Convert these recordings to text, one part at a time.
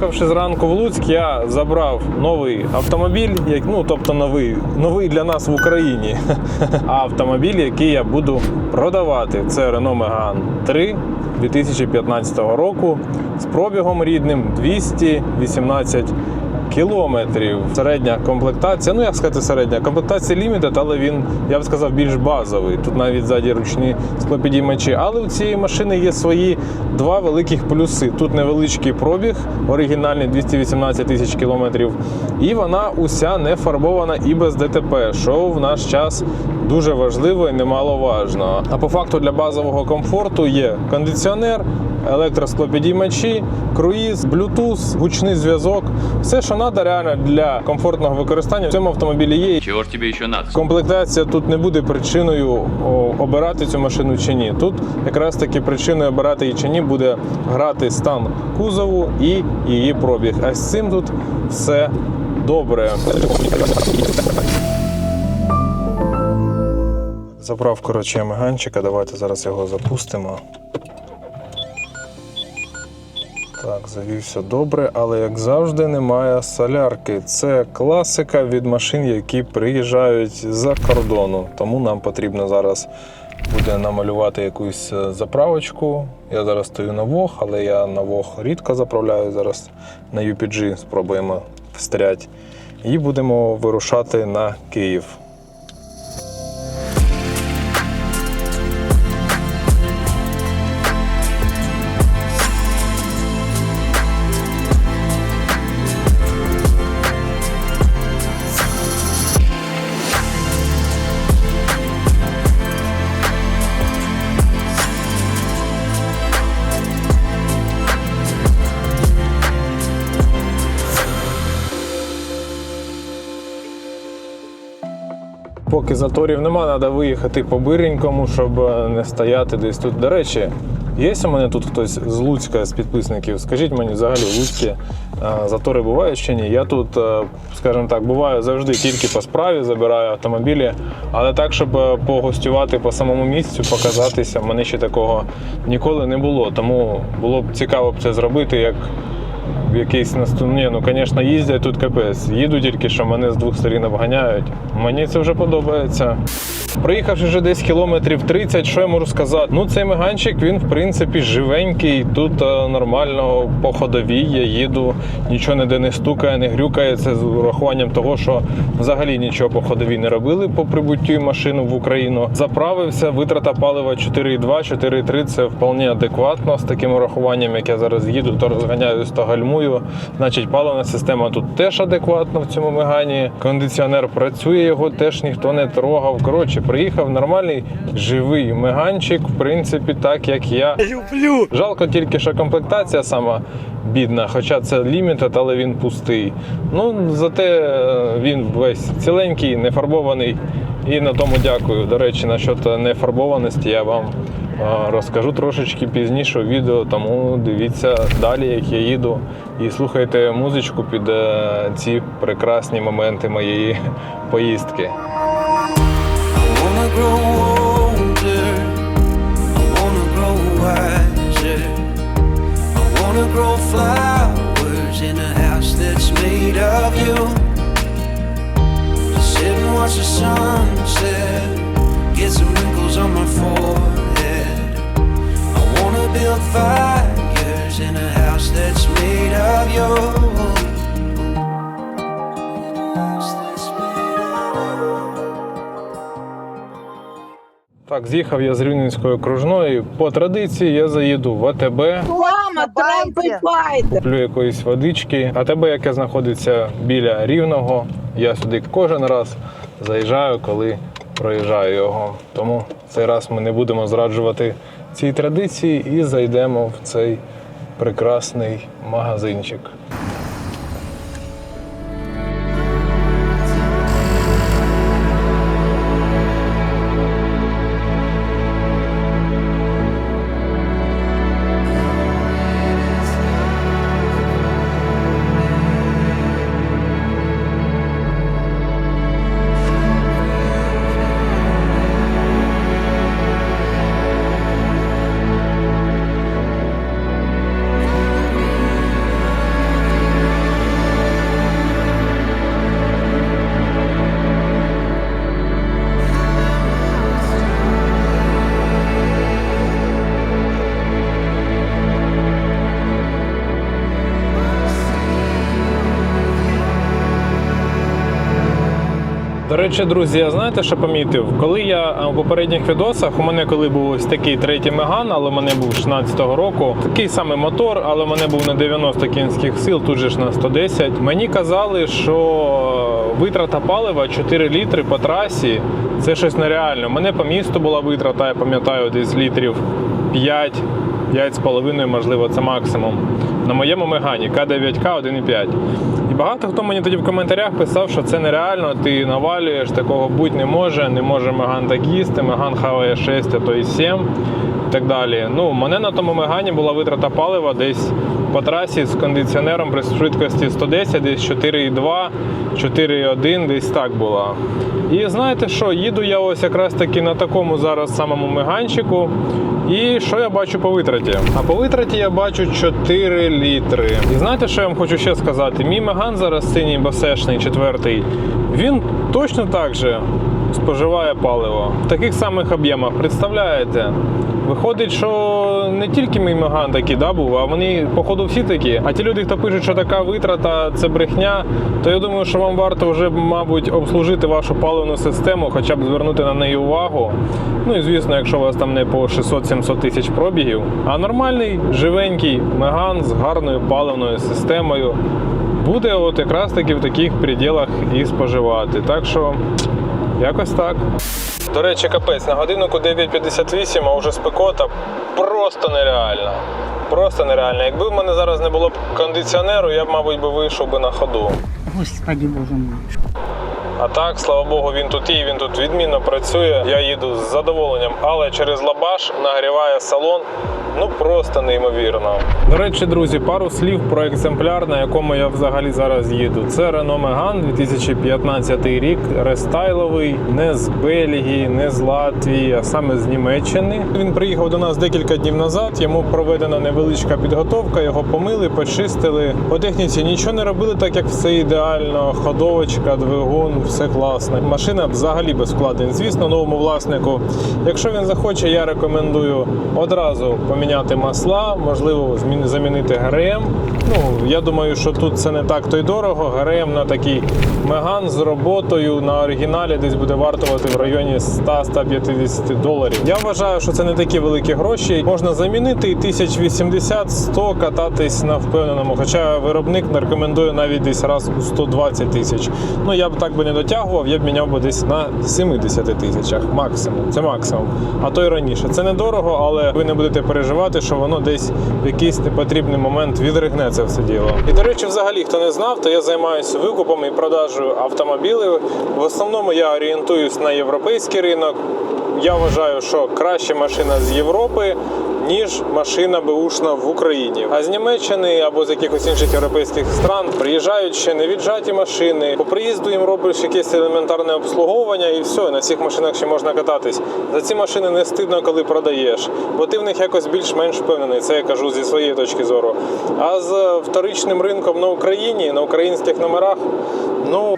Приїхавши зранку в Луцьк, я забрав новий автомобіль, ну тобто новий, новий для нас в Україні. Автомобіль, який я буду продавати, це Renault Megane 3 2015 року з пробігом рідним 218 кілометрів. Середня комплектація, ну як сказати, середня комплектація Limited, але він, я б сказав, більш базовий. Тут навіть ззаді ручні склопідіймачі. Але у цієї машини є свої два великих плюси. Тут невеличкий пробіг, оригінальний 218 тисяч кілометрів, і вона уся не фарбована і без ДТП, що в наш час дуже важливо і немаловажно. А по факту для базового комфорту є кондиціонер, електросклопідіймачі, круїз, блютуз, гучний зв'язок. Все, що треба реально для комфортного використання в цьому автомобілі є. Чего ж тебе еще надо? Комплектація тут не буде причиною обирати цю машину чи ні. Тут якраз таки причиною обирати її чи ні буде грати стан кузову і її пробіг. А з цим тут все добре. Забрав коротше меганчика, давайте зараз його запустимо. Так, завівся добре, але як завжди немає солярки. Це класика від машин, які приїжджають з-за кордону. Тому нам потрібно зараз буде намалювати якусь е, заправочку. Я зараз стою на Вог, але я на Вог рідко заправляю. Зараз на UPG спробуємо встрять. І будемо вирушати на Київ. Поки заторів нема, треба виїхати по биренькому, щоб е, не стояти десь тут. До речі, є у мене тут хтось з Луцька з підписників? Скажіть мені, взагалі, Луцькі е, затори бувають чи ні? Я тут, е, скажімо так, буваю завжди тільки по справі, забираю автомобілі, але так, щоб погостювати по самому місцю, показатися, в мене ще такого ніколи не було. Тому було б цікаво б це зробити як в якийсь наступ... Ні, ну звісно, їздять тут капець. Їду тільки, що мене з двох сторін обганяють. Мені це вже подобається. Проїхавши вже десь кілометрів 30, що я можу сказати? Ну, цей меганчик, він в принципі живенький. Тут е, нормально по ходовій я їду, нічого ніде не стукає, не грюкає. Це з урахуванням того, що взагалі нічого по ходовій не робили по прибуттю машини в Україну. Заправився, витрата палива 4,2, 4,3 це вполне адекватно з таким урахуванням, як я зараз їду, то розганяюсь, то гальмую. Значить, паливна система тут теж адекватна в цьому мегані. Кондиціонер працює, його теж ніхто не трогав. Коротше, приїхав нормальний живий меганчик, в принципі, так як я люблю. Жалко тільки, що комплектація сама бідна, хоча це лімітед, але він пустий. Ну, зате е, він весь ціленький, не фарбований. І на тому дякую. До речі, насчет нефарбованості я вам е, розкажу трошечки пізніше відео, тому дивіться далі, як я їду, і слухайте музичку під е, ці прекрасні моменти моєї поїздки. Grow flowers in a house that's made of you. Sit and watch the sunset. Get some wrinkles on my forehead. I wanna build fires in a house that's made of you. Так, з'їхав я з Рівненської окружної. По традиції я заїду в АТБ, Трамп куплю якоїсь водички. АТБ, яке знаходиться біля Рівного. Я сюди кожен раз заїжджаю, коли проїжджаю його. Тому цей раз ми не будемо зраджувати цій традиції і зайдемо в цей прекрасний магазинчик. До речі, друзі, я знаєте, що помітив? Коли я а, в попередніх відосах, у мене коли був ось такий третій меган, але в мене був 16-го року, такий самий мотор, але в мене був на 90 кінських сил, тут же ж на 110. Мені казали, що витрата палива 4 літри по трасі це щось нереально. У мене по місту була витрата, я пам'ятаю, десь літрів 5, 5,5, можливо, це максимум. На моєму мегані К9К 1,5. І багато хто мені тоді в коментарях писав, що це нереально, ти навалюєш, такого бути не може, не може Меган так їсти, Меган хаває 6, а то і 7 і так далі. Ну, у мене на тому Мегані була витрата палива десь по трасі з кондиціонером при швидкості 110, десь 4,2, 4,1, десь так була. І знаєте що, їду я ось якраз таки на такому зараз самому меганчику. І що я бачу по витраті? А по витраті я бачу 4 літри. І знаєте, що я вам хочу ще сказати? Мій меган зараз синій басешний, четвертий, він точно так же споживає паливо в таких самих об'ємах. Представляєте? Виходить, що не тільки мій Меган такий да, був, а вони, походу, всі такі. А ті люди, хто пишуть, що така витрата це брехня, то я думаю, що вам варто вже, мабуть, обслужити вашу паливну систему, хоча б звернути на неї увагу. Ну і звісно, якщо у вас там не по 600-700 тисяч пробігів, а нормальний, живенький Меган з гарною паливною системою буде от якраз таки в таких пределах і споживати. Так що якось так. До речі, капець, на годиннику 9.58, а вже спекота просто нереальна. Просто нереально. Якби в мене зараз не було б кондиціонеру, я б, мабуть, би вийшов би на ходу. Господи, боже мой. А так, слава Богу, він тут є, він тут відмінно працює. Я їду з задоволенням, але через лабаш нагріває салон. Ну просто неймовірно. До речі, друзі, пару слів про екземпляр, на якому я взагалі зараз їду. Це Renault Megane 2015 рік, рестайловий, не з Бельгії, не з Латвії, а саме з Німеччини. Він приїхав до нас декілька днів назад. Йому проведена невеличка підготовка. Його помили, почистили. По техніці нічого не робили, так як все ідеально. Ходовочка, двигун, все класно. Машина взагалі без вкладень. Звісно, новому власнику. Якщо він захоче, я рекомендую одразу поміняти масла, можливо, замінити ГРМ. Ну, я думаю, що тут це не так то й дорого. ГРМ на такий меган з роботою на оригіналі десь буде вартувати в районі 100-150 доларів. Я вважаю, що це не такі великі гроші. Можна замінити і 1080-100 кататись на впевненому. Хоча виробник рекомендує навіть десь раз у 120 тисяч. Ну я б так би не дотягував, я б міняв би десь на 70 тисячах максимум. Це максимум. А то й раніше. Це недорого, але ви не будете переживати, що воно десь в якийсь непотрібний момент відригне це все діло. І до речі, взагалі, хто не знав, то я займаюся викупом і продажею автомобілів. В основному я орієнтуюсь на європейський ринок. Я вважаю, що краще машина з Європи. Ніж машина беушна в Україні, а з Німеччини або з якихось інших європейських стран приїжджають ще не віджаті машини. По приїзду їм робиш якесь елементарне обслуговування, і все, на цих машинах ще можна кататись. За ці машини не стидно, коли продаєш, бо ти в них якось більш-менш впевнений. Це я кажу зі своєї точки зору. А з вторичним ринком на Україні, на українських номерах, ну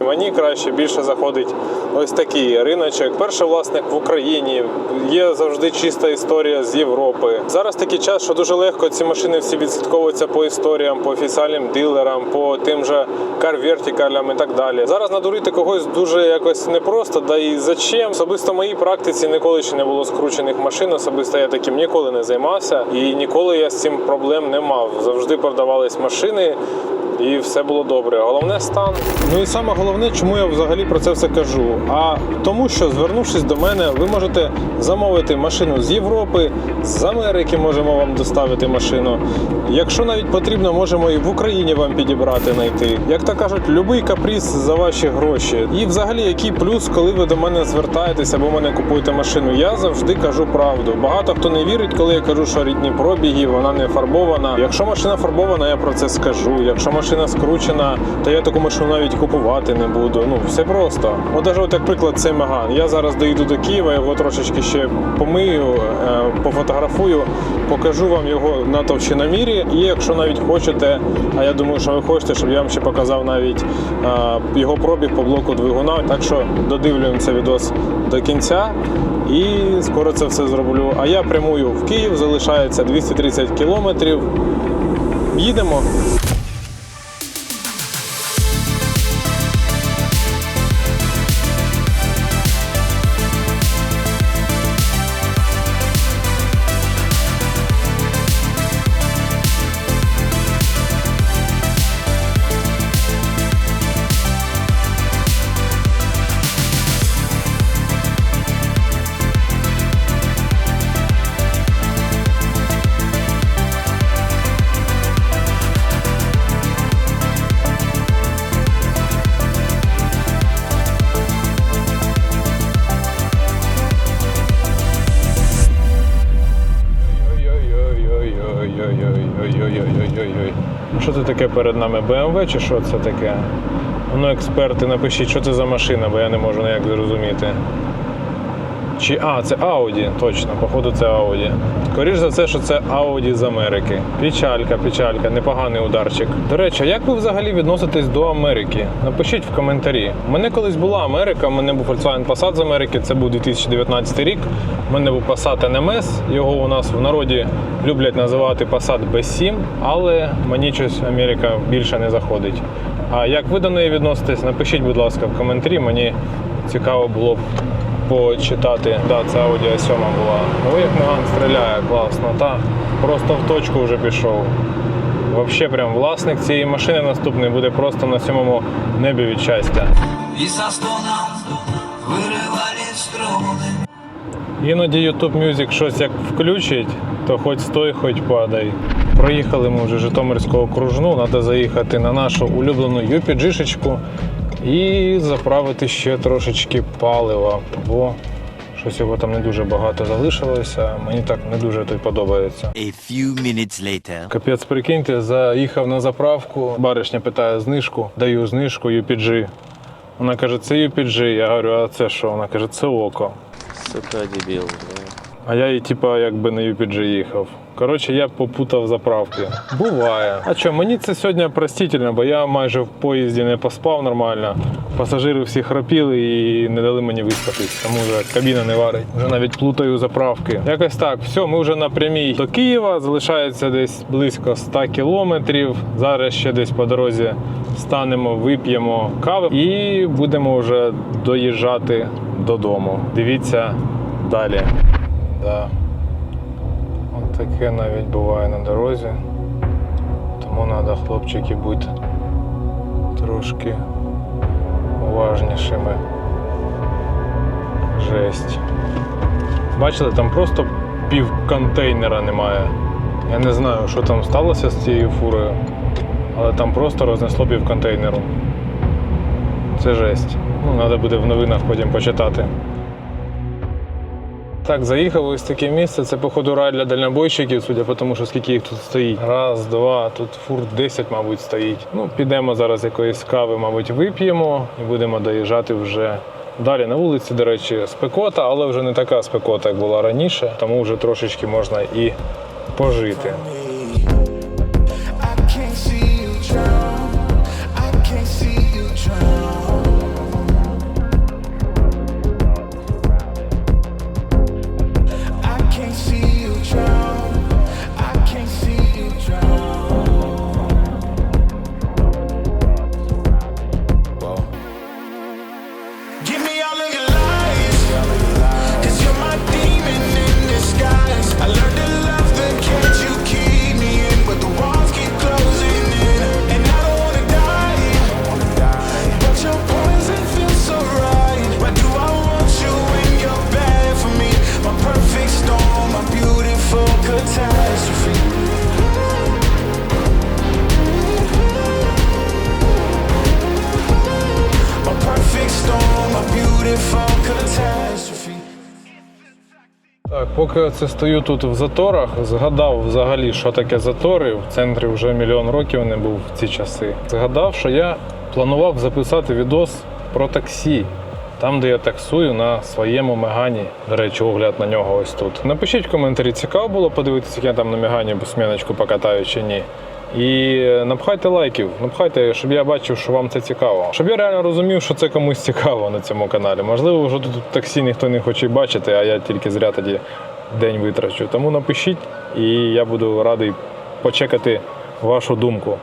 Мені краще більше заходить ось такий риночок. Перший власник в Україні є завжди чиста історія з Європи. Зараз такий час, що дуже легко ці машини всі відслідковуються по історіям, по офіціальним дилерам, по тим же карвертикалям і так далі. Зараз надурити когось дуже якось непросто, да і зачем. Особисто в моїй практиці ніколи ще не було скручених машин. Особисто я таким ніколи не займався, і ніколи я з цим проблем не мав. Завжди продавались машини і все було добре. Головне стан. Ну і саме головне, чому я взагалі про це все кажу. А тому, що звернувшись до мене, ви можете замовити машину з Європи, з Америки можемо вам доставити машину. Якщо навіть потрібно, можемо і в Україні вам підібрати знайти. Як то кажуть, любий каприз за ваші гроші. І взагалі, який плюс, коли ви до мене звертаєтесь або мене купуєте машину, я завжди кажу правду. Багато хто не вірить, коли я кажу, що рідні пробіги, вона не фарбована. Якщо машина фарбована, я про це скажу. Якщо машина скручена, то я таку машину навіть купувати не буду. Ну все просто. От навіть от як приклад, цей Меган. Я зараз доїду до Києва, його трошечки ще помию, е, пофотографую, покажу вам його на товщиномірі. І якщо навіть хочете, а я думаю, що ви хочете, щоб я вам ще показав навіть е, його пробіг по блоку двигуна. Так що додивлюємося відос до кінця. І скоро це все зроблю. А я прямую в Київ, залишається 230 кілометрів. Їдемо. Перед нами? BMW чи що це таке? Ну, експерти, напишіть, що це за машина, бо я не можу ніяк зрозуміти. Чи а, це Audi, точно, походу це Audi. Скоріше за все, що це Audi з Америки. Печалька, печалька, непоганий ударчик. До речі, як ви взагалі відноситесь до Америки? Напишіть в коментарі. У мене колись була Америка, у мене був Volkswagen Passat з Америки, це був 2019 рік. У мене був Passat NMS, його у нас в народі люблять називати Passat B7, але мені щось Америка більше не заходить. А як ви до неї відноситесь, напишіть, будь ласка, в коментарі. Мені цікаво було б почитати. Да, це Audi A7 була. Ой, як Меган стріляє, класно. Та просто в точку вже пішов. Взагалі, прям власник цієї машини наступний буде просто на сьомому небі від щастя. И со стоном вырывали струны Іноді YouTube Music щось як включить, то хоч стой, хоч падай. Проїхали ми вже Житомирську окружну, треба заїхати на нашу улюблену UPG-шечку і заправити ще трошечки палива, бо щось його там не дуже багато залишилося. Мені так не дуже той подобається. A few minutes later. Капець, прикиньте, заїхав на заправку. Баришня питає знижку, даю знижку UPG. Вона каже, це UPG. Я говорю, а це що? Вона каже, це око. Сука, дебіл. А я і типа якби на UPG їхав. Коротше, я попутав заправки. Буває. А що, мені це сьогодні простительно, бо я майже в поїзді не поспав нормально. Пасажири всі храпіли і не дали мені виспатись, тому вже кабіна не варить. Вже навіть плутаю заправки. Якось так, все, ми вже на прямій до Києва. Залишається десь близько 100 кілометрів. Зараз ще десь по дорозі станемо, вип'ємо кави і будемо вже доїжджати додому. Дивіться далі. Да. От таке навіть буває на дорозі. Тому треба, хлопчики, бути трошки уважнішими. Жесть. Бачили, там просто пів контейнера немає. Я не знаю, що там сталося з цією фурою, але там просто рознесло пів контейнеру. Це жесть. Ну, треба буде в новинах потім почитати. Так, заїхав ось таке місце. Це, походу, рай для дальнобойщиків, судя по тому, що скільки їх тут стоїть. Раз, два, тут фур 10, мабуть, стоїть. Ну, підемо зараз якоїсь кави, мабуть, вип'ємо і будемо доїжджати вже. Далі на вулиці, до речі, спекота, але вже не така спекота, як була раніше, тому вже трошечки можна і пожити. Так, поки це стою тут в заторах, згадав взагалі, що таке затори. В центрі вже мільйон років не був в ці часи. Згадав, що я планував записати відос про таксі. Там, де я таксую на своєму мегані. До речі, огляд на нього ось тут. Напишіть в коментарі, цікаво було подивитися, як я там на мегані сміночку покатаю чи ні. І напхайте лайків, напхайте, щоб я бачив, що вам це цікаво. Щоб я реально розумів, що це комусь цікаво на цьому каналі. Можливо, вже тут таксі ніхто не хоче бачити, а я тільки зря тоді день витрачу. Тому напишіть, і я буду радий почекати вашу думку.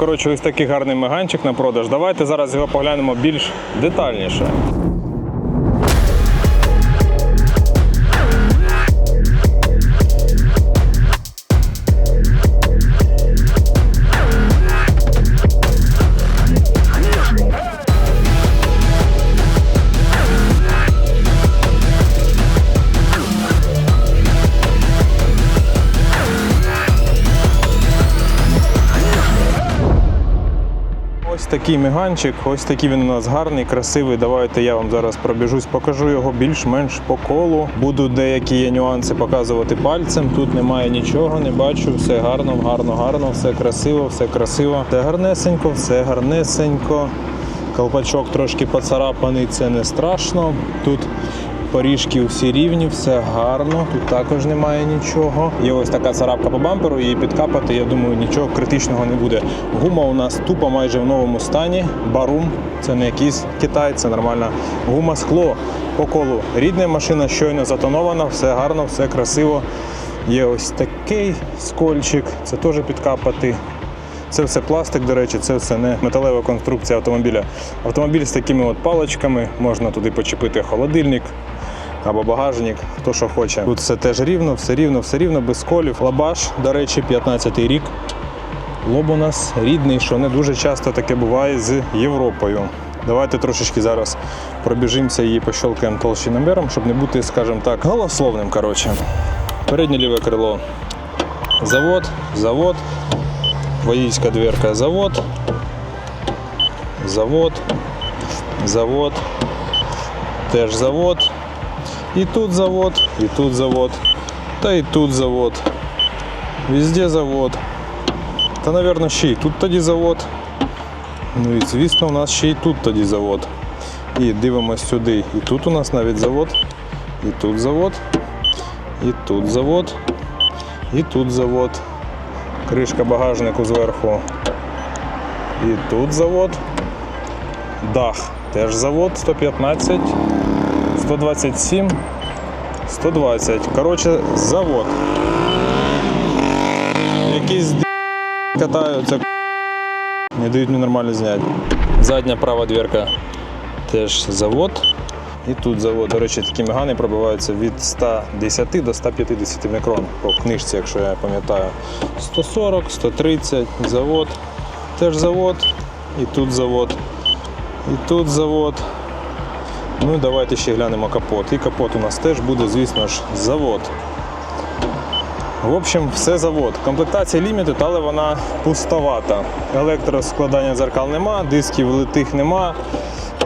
Коротше ось такий гарний меганчик на продаж. Давайте зараз його поглянемо більш детальніше. Такий меганчик, ось такий він у нас гарний, красивий. Давайте я вам зараз пробіжусь, покажу його більш-менш по колу. Буду деякі нюанси показувати пальцем. Тут немає нічого, не бачу. Все гарно, гарно, гарно, все красиво, все красиво. Все гарнесенько, все гарнесенько. Колпачок трошки поцарапаний, це не страшно. Тут Поріжки всі рівні, все гарно. Тут також немає нічого. Є ось така царапка по бамперу, її підкапати, я думаю, нічого критичного не буде. Гума у нас тупо майже в новому стані. Барум, це не якийсь Китай, це нормальна гума скло по колу. Рідна машина щойно затонована, все гарно, все красиво. Є ось такий скольчик, це теж підкапати. Це все пластик, до речі, це все не металева конструкція автомобіля. Автомобіль з такими от паличками, можна туди почепити холодильник або багажник, хто що хоче. Тут все теж рівно, все рівно, все рівно, без колів. Лабаш, до речі, 15-й рік. Лоб у нас рідний, що не дуже часто таке буває з Європою. Давайте трошечки зараз пробіжимося і пощолкаємо толщиномером, щоб не бути, скажімо так, голословним. Коротше. Переднє ліве крило. Завод, завод. Водительская дверка завод, завод, завод, теж завод. І тут завод, і тут завод, та і тут завод. Везде завод. Та, напевно, ще й тут тоді завод. Ну і звісно, у нас ще й тут тоді завод. І дивимось сюди. І тут у нас навіть завод, і тут завод, і тут завод, і тут завод кришка багажнику зверху. І тут завод. Дах теж завод 115, 127, 120. Коротше, завод. Якісь катаються, не дають мені нормально зняти. Задня права дверка теж завод. І тут завод. До речі, такі мегани пробиваються від 110 до 150 мікрон по книжці, якщо я пам'ятаю. 140, 130, завод. Теж завод. І тут завод. І тут завод. Ну і давайте ще глянемо капот. І капот у нас теж буде, звісно ж, завод. В общем, все завод. Комплектація Limited, але вона пустовата. Електроскладання дзеркал нема, дисків литих нема.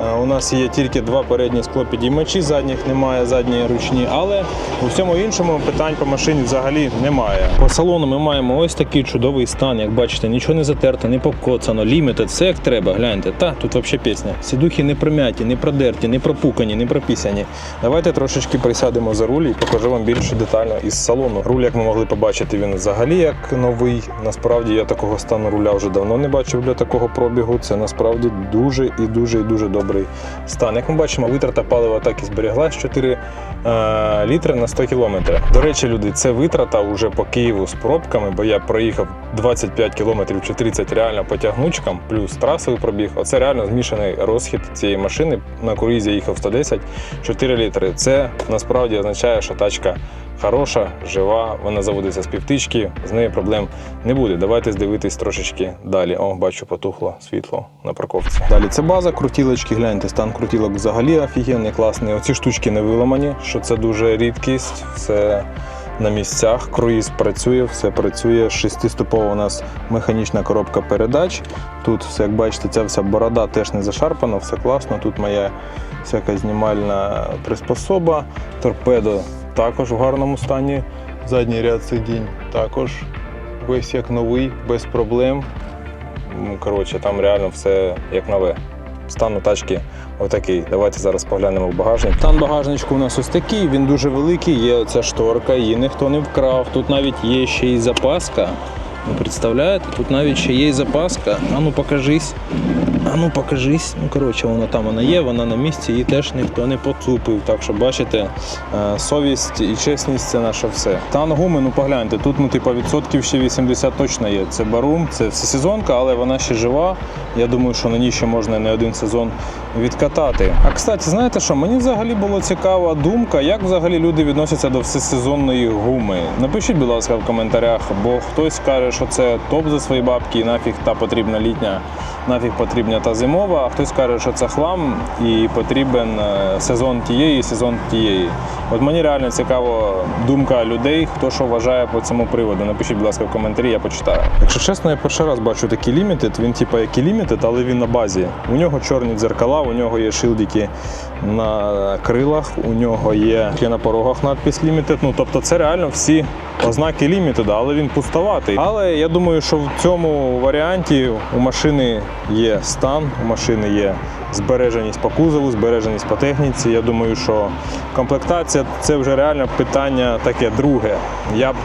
Е, У нас є тільки два передні склопідіймачі, задніх немає, задні ручні, але у всьому іншому питань по машині взагалі немає. По салону ми маємо ось такий чудовий стан. Як бачите, нічого не затерто, не покоцано, лімітед, все як треба. Гляньте, та тут взагалі пісня. Сідухи не прим'яті, не продерті, не пропукані, не пропісяні. Давайте трошечки присядемо за руль і покажу вам більш детально із салону. Руль, як ми могли побачити, він взагалі як новий. Насправді я такого стану руля вже давно не бачив для такого пробігу. Це насправді дуже і дуже і дуже добрий стан. Як ми бачимо, витрата палива так і зберіглась 4 е, літри на 100 кілометрів. До речі, люди, це витрата вже по Києву з пробками, бо я проїхав 25 кілометрів чи 30 реально по тягнучкам, плюс трасовий пробіг. Оце реально змішаний розхід цієї машини. На круїзі їхав 110, 4 літри. Це насправді означає, що тачка хороша, жива, вона заводиться з півтички, з нею проблем не буде. Давайте дивитись трошечки далі. О, бачу, потухло світло на парковці. Далі це база, крутілочки. Гляньте, стан крутілок взагалі офігенний, класний. Оці штучки не виламані, що це дуже рідкість. Все на місцях. Круїз працює, все працює. Шестиступова у нас механічна коробка передач. Тут все, як бачите, ця вся борода теж не зашарпана, все класно. Тут моя всяка знімальна приспособа. Торпедо також в гарному стані. Задній ряд сидінь також весь як новий, без проблем. Ну, Коротше, там реально все як нове. Стан у тачки отакий. Давайте зараз поглянемо в багажник. Стан багажничку у нас ось такий, він дуже великий, є оця шторка, її ніхто не вкрав. Тут навіть є ще й запаска. Ви представляєте? Тут навіть ще є й запаска. А ну покажись. А ну покажись. Ну коротше, вона там вона є, вона на місці, її теж ніхто не поцупив. Так що бачите, е, совість і чесність це наше все. Та на гуми, ну погляньте, тут ну типа відсотків ще 80 точно є. Це барум, це всесезонка, але вона ще жива. Я думаю, що на ній ще можна не один сезон відкатати. А кстати, знаєте що? Мені взагалі була цікава думка, як взагалі люди відносяться до всесезонної гуми. Напишіть, будь ласка, в коментарях, бо хтось каже, що це топ за свої бабки, і нафіг та потрібна літня, нафіг потрібна та зимова, а хтось каже, що це хлам і потрібен е, сезон тієї, сезон тієї. От мені реально цікаво думка людей, хто що вважає по цьому приводу. Напишіть, будь ласка, в коментарі, я почитаю. Якщо чесно, я перший раз бачу такий лімітед. Він типа як і лімітед, але він на базі. У нього чорні дзеркала, у нього є шилдики на крилах, у нього є ще на порогах надпис лімітед. Ну тобто це реально всі ознаки лімітеда, але він пустоватий. Але я думаю, що в цьому варіанті у машини є стан, у машини є збереженість по кузову, збереженість по техніці. Я думаю, що комплектація це вже реально питання таке друге. Я б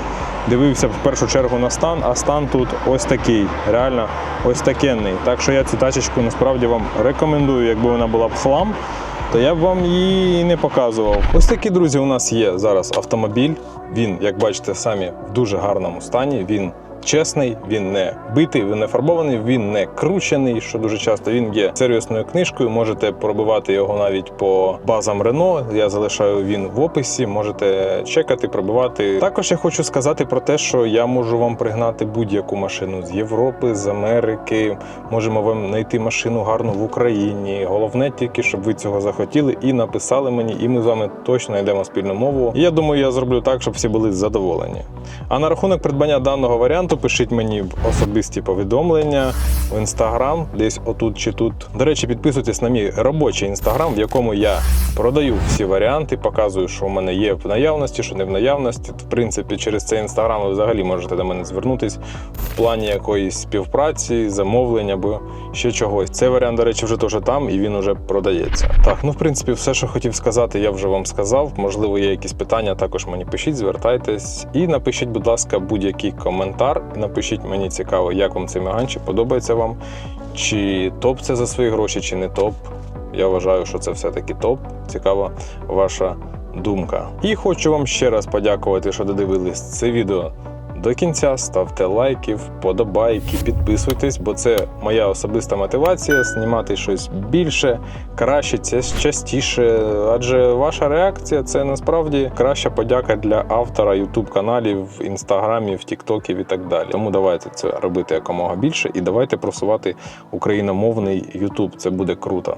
дивився в першу чергу на стан, а стан тут ось такий, реально ось такенний. Так що я цю тачечку насправді вам рекомендую, якби вона була б хлам. То я б вам її не показував. Ось такі друзі, у нас є зараз автомобіль. Він, як бачите, самі в дуже гарному стані. Він чесний, він не битий, він не фарбований, він не кручений, що дуже часто він є сервісною книжкою. Можете пробивати його навіть по базам Рено. Я залишаю він в описі. Можете чекати, пробивати. Також я хочу сказати про те, що я можу вам пригнати будь-яку машину з Європи, з Америки. Можемо вам знайти машину гарну в Україні. Головне тільки, щоб ви цього захотіли і написали мені, і ми з вами точно знайдемо спільну мову. І я думаю, я зроблю так, щоб всі були задоволені. А на рахунок придбання даного варіанту пишіть мені особисті повідомлення в інстаграм, десь отут чи тут. До речі, підписуйтесь на мій робочий інстаграм, в якому я продаю всі варіанти, показую, що в мене є в наявності, що не в наявності. В принципі, через цей інстаграм ви взагалі можете до мене звернутись в плані якоїсь співпраці, замовлення або ще чогось. Цей варіант, до речі, вже теж там і він уже продається. Так, ну в принципі, все, що хотів сказати, я вже вам сказав. Можливо, є якісь питання, також мені пишіть, звертайтесь і напишіть, будь ласка, будь-який коментар. Напишіть мені цікаво, як вам цей меган, чи подобається вам, чи топ це за свої гроші, чи не топ. Я вважаю, що це все-таки топ. Цікава ваша думка. І хочу вам ще раз подякувати, що додивились це відео до кінця. Ставте лайки, вподобайки, підписуйтесь, бо це моя особиста мотивація знімати щось більше, краще, це частіше. Адже ваша реакція це насправді краща подяка для автора youtube каналів, інстаграмів, тіктоків і так далі. Тому давайте це робити якомога більше і давайте просувати україномовний YouTube. Це буде круто.